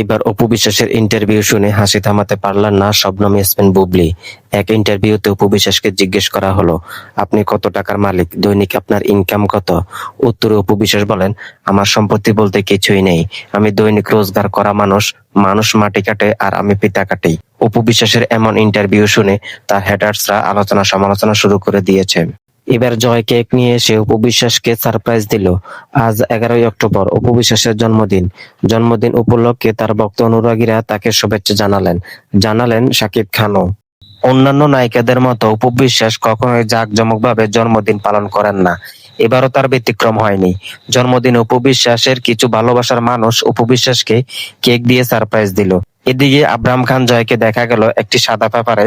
এবার অপু বিশ্বাসের ইন্টারভিউ শুনে হাসি থামাতে পারলেন না শবনম ইয়াসমিন বুবলি। এক ইন্টারভিউতে অপু বিশ্বাসকে জিজ্ঞেস করা হলো, আপনি কত টাকার মালিক? দৈনিক আপনার ইনকাম কত? উত্তরে অপু বিশ্বাস বলেন, আমার সম্পত্তি বলতে কিছুই নেই। আমি দৈনিক রোজগার করা মানুষ মানুষ মাটি কাটে আর আমি পিতা কাটি। অপু বিশ্বাসের এমন ইন্টারভিউ শুনে তার হেটার্সরা আলোচনা সমালোচনা শুরু করে দিয়েছে। এবার জয় কেক নিয়ে এসে উপবিশ্বাসকে সারপ্রাইজ দিল। আজ এগারোই অক্টোবর উপবিশ্বাসের জন্মদিন। জন্মদিন উপলক্ষে তার ভক্ত অনুরাগীরা তাকে শুভেচ্ছা জানালেন। জানালেন শাকিব খানও। অন্যান্য নায়িকাদের মতো উপবিশ্বাস বিশ্বাস কখনোই জাঁকজমক ভাবে জন্মদিন পালন করেন না। এবারও তার ব্যতিক্রম হয়নি। জন্মদিন উপবিশ্বাসের কিছু ভালোবাসার মানুষ উপবিশ্বাসকে কেক দিয়ে সারপ্রাইজ দিল। এদিকে আব্রাহাম খান জয়কে দেখা গেল একটি সাদা পেপারে,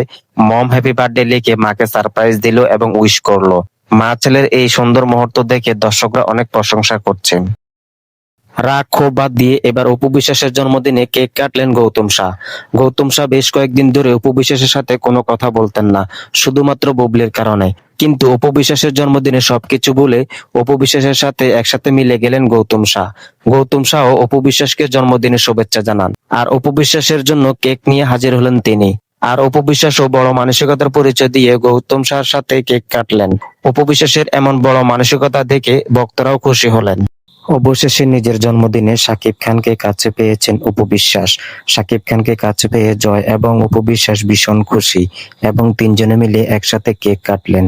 মম হ্যাপি বার্থডে লিখে মাকে সারপ্রাইজ দিল এবং উইশ করল। মা ছেলের এই সুন্দর মুহূর্ত দেখে দর্শকরা অনেক প্রশংসা করছেন। রাগ ক্ষোভ বাদ দিয়ে এবার অপু বিশ্বাসের জন্মদিনে কেক কাটলেন গৌতম শাহ। গৌতম শাহ বেশ কয়েকদিন ধরে অপু বিশ্বাসের সাথে কোনো কথা বলতেন না, শুধুমাত্র বুবলির কারণে। কিন্তু অপু বিশ্বাসের জন্মদিনে সবকিছু বলে অপু বিশ্বাসের সাথে একসাথে মিলে গেলেন গৌতম শাহ। গৌতম শাহ অপু বিশ্বাসকে জন্মদিনের শুভেচ্ছা জানান। আর অপু বিশ্বাসের জন্য কেক নিয়ে হাজির হলেন তিনি। আর অপু বিশ্বাস ও বড় মানসিকতার পরিচয় দিয়ে গৌতম শাহর সাথে কেক কাটলেন। অপু বিশ্বাসের এমন বড় মানসিকতা দেখে ভক্তরাও খুশি হলেন। অবশেষে নিজের জন্মদিনে সাকিব খানকে কাছে পেয়েছেন উপবিশ্বাস। সাকিব খানকে কাছে পেয়ে জয় এবং উপবিশ্বাস বিশ্বাস ভীষণ খুশি এবং তিনজনে মিলে একসাথে কেক কাটলেন।